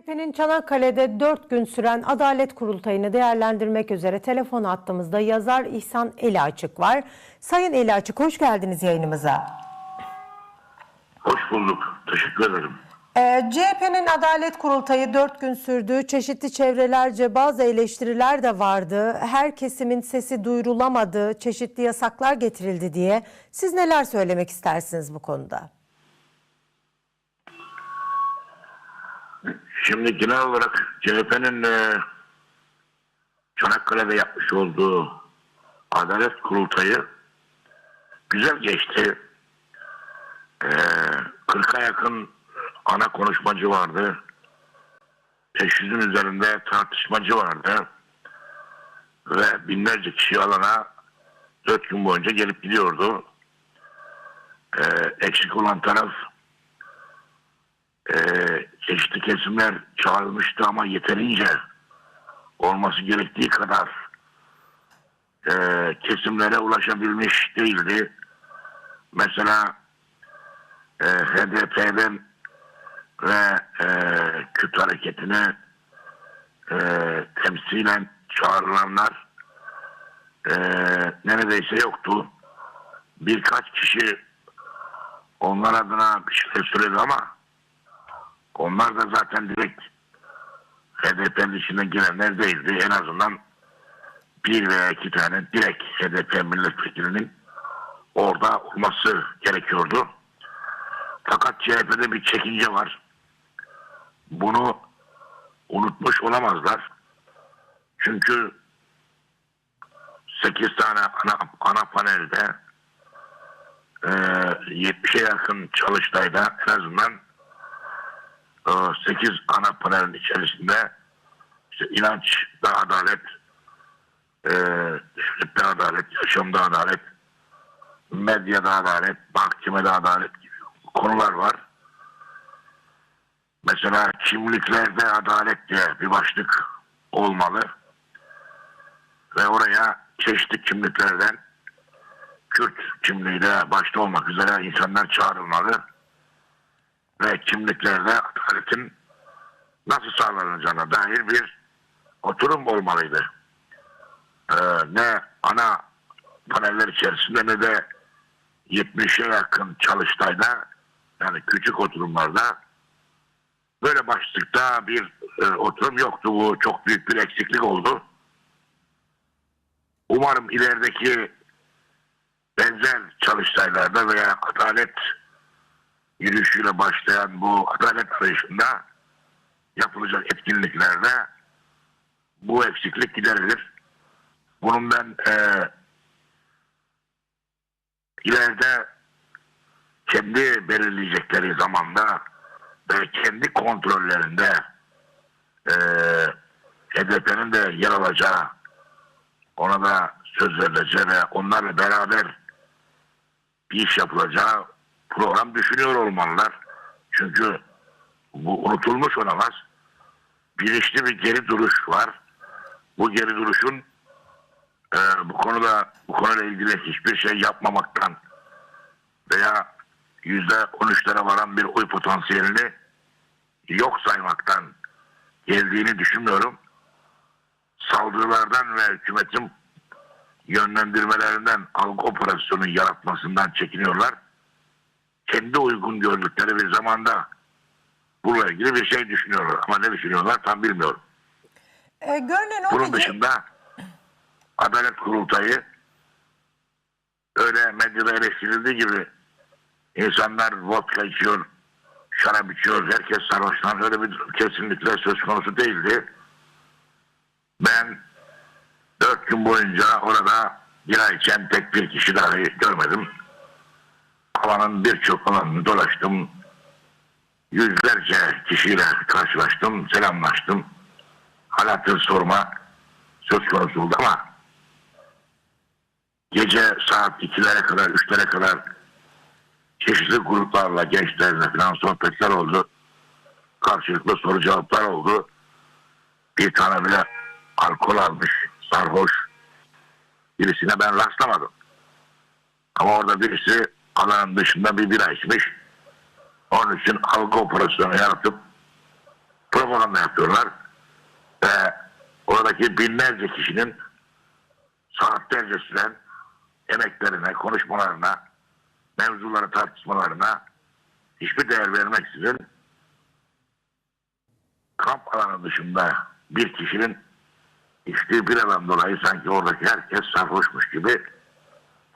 CHP'nin Çanakkale'de 4 gün süren adalet kurultayını değerlendirmek üzere telefon attığımızda yazar İhsan Eli Açık var. Sayın Eli Açık hoş geldiniz yayınımıza. Hoş bulduk. Teşekkür ederim. Ee, CHP'nin adalet kurultayı 4 gün sürdü. Çeşitli çevrelerce bazı eleştiriler de vardı. Her kesimin sesi duyurulamadı, çeşitli yasaklar getirildi diye. Siz neler söylemek istersiniz bu konuda? Şimdi genel olarak CHP'nin e, Çanakkale'de yapmış olduğu adalet kurultayı güzel geçti. E, 40'a yakın ana konuşmacı vardı. 500'ün üzerinde tartışmacı vardı. Ve binlerce kişi alana 4 gün boyunca gelip gidiyordu. E, eksik olan taraf e, çeşitli kesimler çağrılmıştı ama yeterince olması gerektiği kadar e, kesimlere ulaşabilmiş değildi. Mesela e, HDP'den ve e, Kürt hareketine e, temsilen çağrılanlar e, neredeyse yoktu. Birkaç kişi onlar adına bir şey söyledi ama onlar da zaten direkt HDP'nin içinden gelenler değildi. En azından bir veya iki tane direkt HDP milletvekilinin orada olması gerekiyordu. Fakat CHP'de bir çekince var. Bunu unutmuş olamazlar. Çünkü 8 tane ana, ana panelde e, 70'e yakın çalıştayda en azından 8 ana panelin içerisinde işte inançta adalet, e, devlette adalet, yaşamda adalet, medyada adalet, mahkemede adalet gibi konular var. Mesela kimliklerde adalet diye bir başlık olmalı. Ve oraya çeşitli kimliklerden Kürt kimliğiyle başta olmak üzere insanlar çağrılmalı ve kimliklerde adaletin nasıl sağlanacağına dair bir oturum olmalıydı. Ee, ne ana paneller içerisinde ne de 70'e yakın çalıştayda yani küçük oturumlarda böyle başlıkta bir e, oturum yoktu. Bu çok büyük bir eksiklik oldu. Umarım ilerideki benzer çalıştaylarda veya adalet yürüyüşüyle başlayan bu adalet arayışında yapılacak etkinliklerde bu eksiklik giderilir. Bunun ben e, ileride kendi belirleyecekleri zamanda ve kendi kontrollerinde e, HDP'nin de yer alacağı ona da söz verileceği ve onlarla beraber bir iş yapılacağı program düşünüyor olmalılar. Çünkü bu unutulmuş olamaz. Bilinçli bir geri duruş var. Bu geri duruşun e, bu konuda bu konuyla ilgili hiçbir şey yapmamaktan veya yüzde on üçlere varan bir oy potansiyelini yok saymaktan geldiğini düşünmüyorum. Saldırılardan ve hükümetin yönlendirmelerinden algı operasyonu yaratmasından çekiniyorlar kendi uygun gördükleri bir zamanda bununla ilgili bir şey düşünüyorlar. Ama ne düşünüyorlar tam bilmiyorum. Ee, görünen o Bunun dışında Adalet Kurultayı öyle medyada eleştirildiği gibi insanlar vodka içiyor, şarap içiyor, herkes sarhoşlan öyle bir kesinlikle söz konusu değildi. Ben dört gün boyunca orada bira içen tek bir kişi dahi görmedim havanın birçok alanını dolaştım. Yüzlerce kişiyle karşılaştım, selamlaştım. Halatır sorma söz konusu oldu ama gece saat 2'lere kadar, 3'lere kadar çeşitli gruplarla, gençlerle falan sohbetler oldu. Karşılıklı soru cevaplar oldu. Bir tane bile alkol almış, sarhoş birisine ben rastlamadım. Ama orada birisi alanın dışında bir bira içmiş. Onun için algı operasyonu yaratıp propaganda yapıyorlar. Ve oradaki binlerce kişinin saatlerce süren emeklerine, konuşmalarına, mevzuları tartışmalarına hiçbir değer vermeksizin kamp alanı dışında bir kişinin içtiği biradan dolayı sanki oradaki herkes sarhoşmuş gibi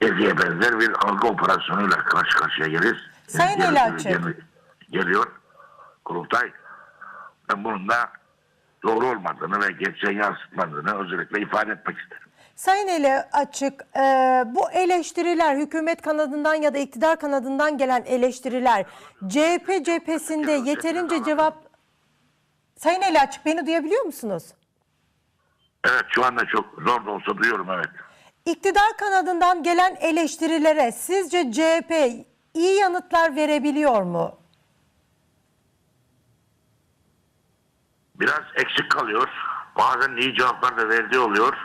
Geziye benzer bir algı operasyonuyla karşı karşıya geliriz. Sayın gel- Geliyor kurultay. Ben bunun da doğru olmadığını ve gerçeği yansıtmadığını özellikle ifade etmek isterim. Sayın Eli Açık, e, bu eleştiriler hükümet kanadından ya da iktidar kanadından gelen eleştiriler CHP cephesinde yeterince cevap... Sayın Eli Açık beni duyabiliyor musunuz? Evet şu anda çok zor da olsa duyuyorum evet. İktidar kanadından gelen eleştirilere sizce CHP iyi yanıtlar verebiliyor mu? Biraz eksik kalıyor. Bazen iyi cevaplar da verdiği oluyor.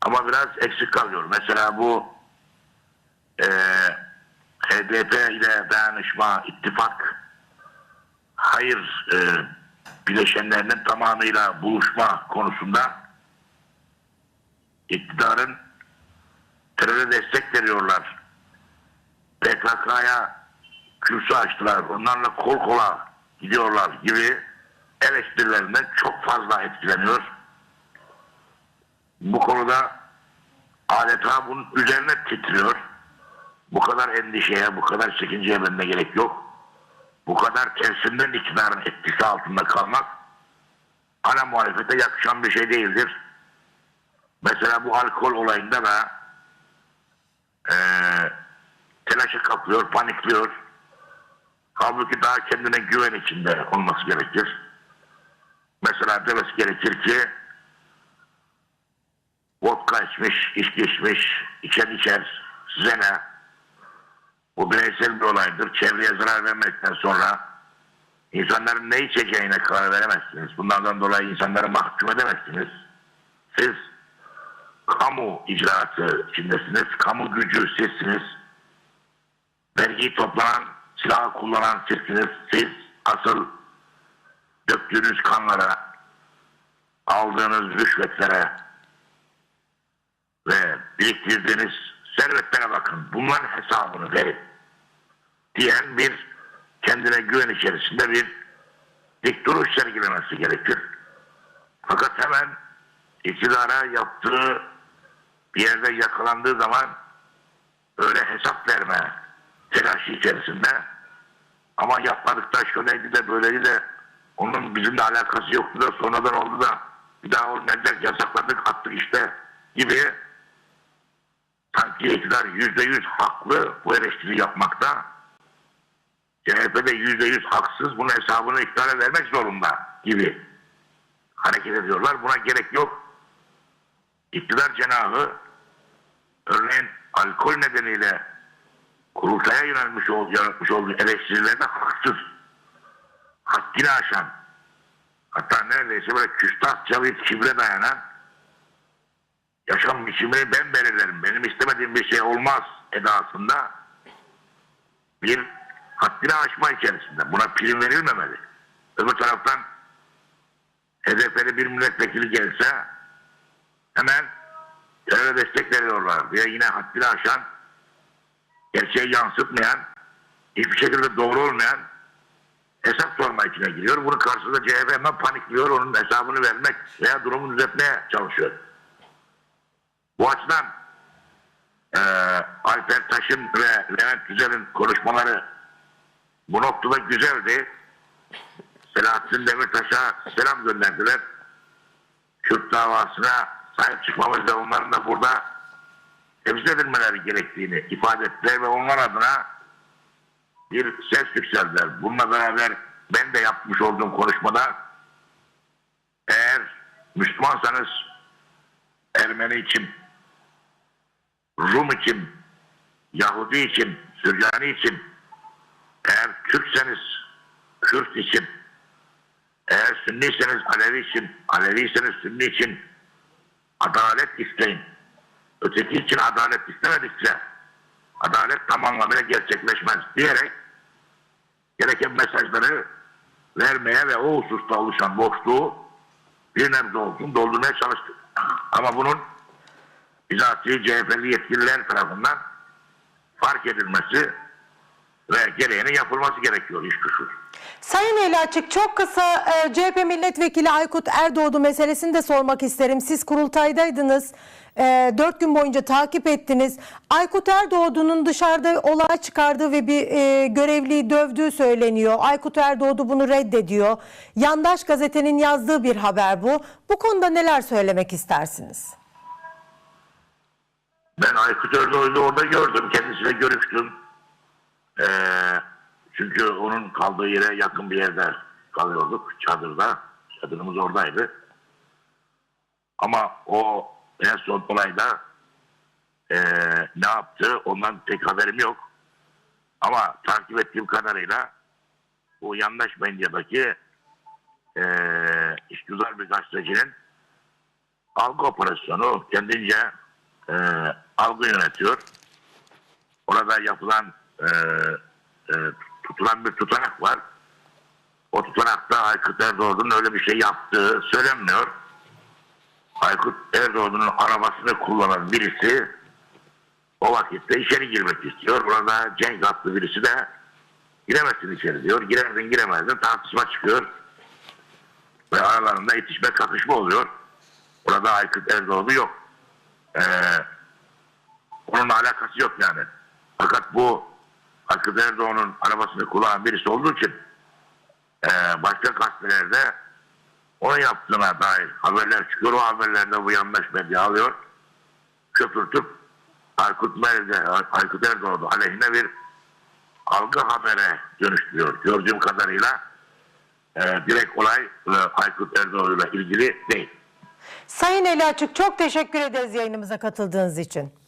Ama biraz eksik kalıyor. Mesela bu eee HDP ile dayanışma, ittifak, hayır eee bileşenlerinin tamamıyla buluşma konusunda iktidarın teröre destek veriyorlar. PKK'ya kürsü açtılar. Onlarla kol kola gidiyorlar gibi eleştirilerinden çok fazla etkileniyor. Bu konuda adeta bunun üzerine titriyor. Bu kadar endişeye, bu kadar çekinceye bende gerek yok. Bu kadar tersinden iktidarın etkisi altında kalmak ana muhalefete yakışan bir şey değildir. Mesela bu alkol olayında da eee telaşa kapıyor, panikliyor. Halbuki daha kendine güven içinde olması gerekir. Mesela demesi gerekir ki vodka içmiş, içki içmiş, içen içer, size ne? Bu bireysel bir olaydır. Çevreye zarar vermekten sonra insanların ne içeceğine karar veremezsiniz. Bunlardan dolayı insanları mahkum edemezsiniz. Siz kamu icraatı içindesiniz. Kamu gücü sizsiniz. Vergiyi toplanan, silahı kullanan sizsiniz. Siz asıl döktüğünüz kanlara, aldığınız rüşvetlere ve biriktirdiğiniz servetlere bakın. Bunların hesabını verin. Diyen bir kendine güven içerisinde bir dik duruş sergilemesi gerekir. Fakat hemen iktidara yaptığı bir yerde yakalandığı zaman öyle hesap verme telaşı içerisinde ama yapmadıkta şöyleydi de böyleydi de onun bizimle alakası yoktu da sonradan oldu da bir daha olmayacak yasakladık attık işte gibi sanki iktidar yüzde yüz haklı bu eleştiri yapmakta CHP de yüzde yüz haksız bunun hesabını iktidara vermek zorunda gibi hareket ediyorlar. Buna gerek yok. İktidar cenahı örneğin alkol nedeniyle kurultaya yönelmiş ol, yaratmış olduğu eleştirilerde haksız. Haddini aşan hatta neredeyse böyle küstahça bir kibre dayanan yaşam biçimini ben belirlerim. Benim istemediğim bir şey olmaz edasında bir haddini aşma içerisinde. Buna prim verilmemeli. Öbür taraftan HDP'li bir milletvekili gelse hemen teröre destek veriyorlar diye yine haddini aşan gerçeği yansıtmayan hiçbir şekilde doğru olmayan hesap sorma içine giriyor. Bunun karşısında CHP hemen panikliyor. Onun hesabını vermek veya durumu düzeltmeye çalışıyor. Bu açıdan eee Alper Taş'ın ve Levent Güzel'in konuşmaları bu noktada güzeldi. Selahattin Demirtaş'a selam gönderdiler. Kürt davasına sahip çıkmamız ve onların da burada temsil edilmeleri gerektiğini ifade ettiler ve onlar adına bir ses yükseldiler. Bununla beraber ben de yapmış olduğum konuşmada eğer Müslümansanız Ermeni için, Rum için, Yahudi için, Süryani için, eğer Türkseniz Kürt için, eğer Sünniyseniz Alevi için, Aleviyseniz Sünni için adalet isteyin. Öteki için adalet istemedikçe adalet tam anlamıyla gerçekleşmez diyerek gereken mesajları vermeye ve o hususta oluşan boşluğu bir nebze olsun doldurmaya çalıştık. Ama bunun bizatihi CHP'li yetkililer tarafından fark edilmesi ve gereğinin yapılması gerekiyor iş kuşu. Sayın Eli Açık çok kısa e, CHP milletvekili Aykut Erdoğdu meselesini de sormak isterim. Siz kurultaydaydınız. E, dört gün boyunca takip ettiniz. Aykut Erdoğdu'nun dışarıda olay çıkardığı ve bir e, görevliyi dövdüğü söyleniyor. Aykut Erdoğdu bunu reddediyor. Yandaş gazetenin yazdığı bir haber bu. Bu konuda neler söylemek istersiniz? Ben Aykut Erdoğan'ı orada gördüm. Kendisiyle görüştüm. Ee, çünkü onun kaldığı yere yakın bir yerde kalıyorduk. Çadırda. Çadırımız oradaydı. Ama o en son olayda ee, ne yaptı ondan pek haberim yok. Ama takip ettiğim kadarıyla bu yandaş medyadaki ee, iktidar bir gazetecinin algı operasyonu kendince e, algı yönetiyor. Orada yapılan e, e, tutulan bir tutanak var. O tutanakta Aykut Erdoğan'ın öyle bir şey yaptığı söylenmiyor. Aykut Erdoğan'ın arabasını kullanan birisi o vakitte içeri girmek istiyor. Burada Cenk adlı birisi de giremezsin içeri diyor. Girerdin giremezdin tartışma çıkıyor. Ve aralarında itişme kakışma oluyor. Burada Aykut Erdoğan'ı yok. Ee, onunla alakası yok yani. Fakat bu Aykut Erdoğan'ın arabasını kullanan birisi olduğu için ee, başka gazetelerde onun yaptığına dair haberler çıkıyor. O haberlerde bu yanlış medya alıyor. Köpürtüp Aykut, Merve, Aykut Erdoğan aleyhine bir algı habere dönüştürüyor. Gördüğüm kadarıyla ee, direkt olay e, Aykut Erdoğan'la ilgili değil. Sayın Eli Açık çok teşekkür ederiz yayınımıza katıldığınız için.